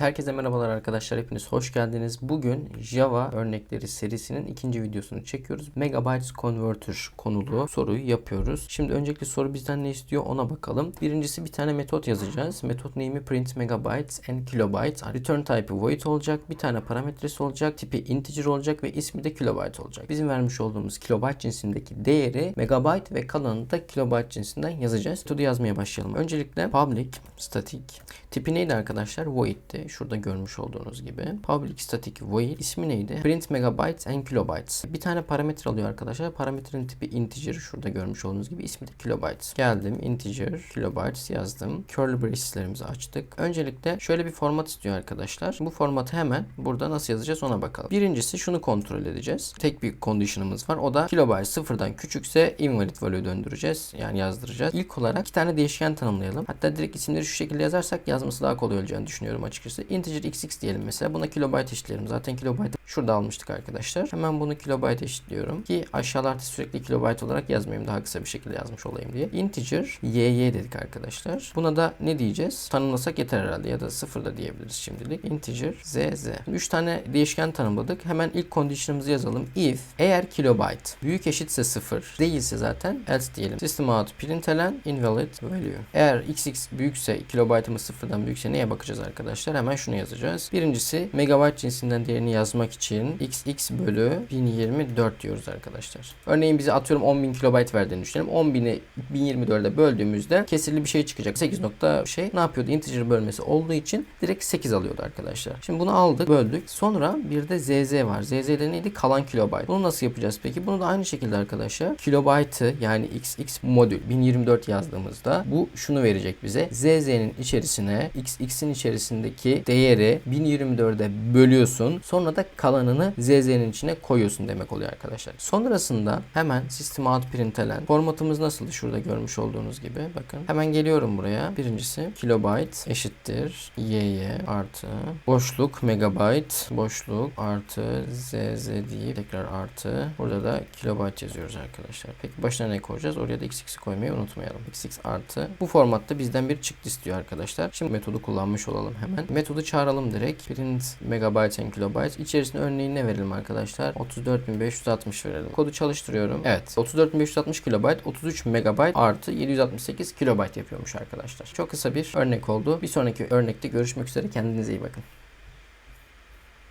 Herkese merhabalar arkadaşlar. Hepiniz hoş geldiniz. Bugün Java örnekleri serisinin ikinci videosunu çekiyoruz. Megabytes Converter konulu soruyu yapıyoruz. Şimdi öncelikle soru bizden ne istiyor ona bakalım. Birincisi bir tane metot yazacağız. Metot name'i print megabytes and kilobytes. Return type'ı void olacak. Bir tane parametresi olacak. Tipi integer olacak ve ismi de kilobyte olacak. Bizim vermiş olduğumuz kilobyte cinsindeki değeri megabyte ve kalanını da kilobyte cinsinden yazacağız. Metodu yazmaya başlayalım. Öncelikle public static tipi neydi arkadaşlar? Void'ti. Şurada görmüş olduğunuz gibi. Public static void ismi neydi? Print megabytes and kilobytes. Bir tane parametre alıyor arkadaşlar. Parametrenin tipi integer. Şurada görmüş olduğunuz gibi ismi de kilobytes. Geldim integer kilobytes yazdım. Curly braces'lerimizi açtık. Öncelikle şöyle bir format istiyor arkadaşlar. Bu formatı hemen burada nasıl yazacağız ona bakalım. Birincisi şunu kontrol edeceğiz. Tek bir condition'ımız var. O da kilobyte sıfırdan küçükse invalid value döndüreceğiz. Yani yazdıracağız. İlk olarak iki tane değişken tanımlayalım. Hatta direkt isimleri şu şekilde yazarsak yazması daha kolay olacağını düşünüyorum açıkçası. Integer xx diyelim mesela. Buna kilobyte eşitleyelim. Zaten kilobyte şurada almıştık arkadaşlar. Hemen bunu kilobyte eşitliyorum. Ki aşağılarda sürekli kilobyte olarak yazmayayım. Daha kısa bir şekilde yazmış olayım diye. Integer yy dedik arkadaşlar. Buna da ne diyeceğiz? Tanımlasak yeter herhalde. Ya da sıfır da diyebiliriz şimdilik. Integer zz. 3 tane değişken tanımladık. Hemen ilk condition'ımızı yazalım. If eğer kilobyte büyük eşitse sıfır değilse zaten else diyelim. System out println invalid value. Eğer xx büyükse kilobyte'ımız sıfırdan büyükse neye bakacağız arkadaşlar? Hemen şunu yazacağız. Birincisi megabyte cinsinden değerini yazmak için xx bölü 1024 diyoruz arkadaşlar. Örneğin bize atıyorum 10.000 kilobayt verdiğini düşünelim. 10.000'i 1024'e böldüğümüzde kesirli bir şey çıkacak. 8 nokta şey ne yapıyordu? Integer bölmesi olduğu için direkt 8 alıyordu arkadaşlar. Şimdi bunu aldık, böldük. Sonra bir de zz var. Zz'de neydi? Kalan kilobayt. Bunu nasıl yapacağız peki? Bunu da aynı şekilde arkadaşlar. Kilobaytı yani xx modül 1024 yazdığımızda bu şunu verecek bize. zz'nin içerisine xx'in içerisindeki değeri 1024'e bölüyorsun. Sonra da kalanını zz'nin içine koyuyorsun demek oluyor arkadaşlar. Sonrasında hemen system out println formatımız nasıldı? Şurada görmüş olduğunuz gibi. Bakın. Hemen geliyorum buraya. Birincisi kilobyte eşittir yy artı boşluk megabyte boşluk artı zz deyip tekrar artı burada da kilobyte yazıyoruz arkadaşlar. Peki başına ne koyacağız? Oraya da xx'i koymayı unutmayalım. xx artı bu formatta bizden bir çıktı istiyor arkadaşlar. Şimdi metodu kullanmış olalım hemen. Metodu çağıralım direkt. Print megabyte and kilobyte. İçerisine örneğin ne verelim arkadaşlar? 34560 verelim. Kodu çalıştırıyorum. Evet. 34560 kilobyte 33 megabyte artı 768 kilobyte yapıyormuş arkadaşlar. Çok kısa bir örnek oldu. Bir sonraki örnekte görüşmek üzere. Kendinize iyi bakın.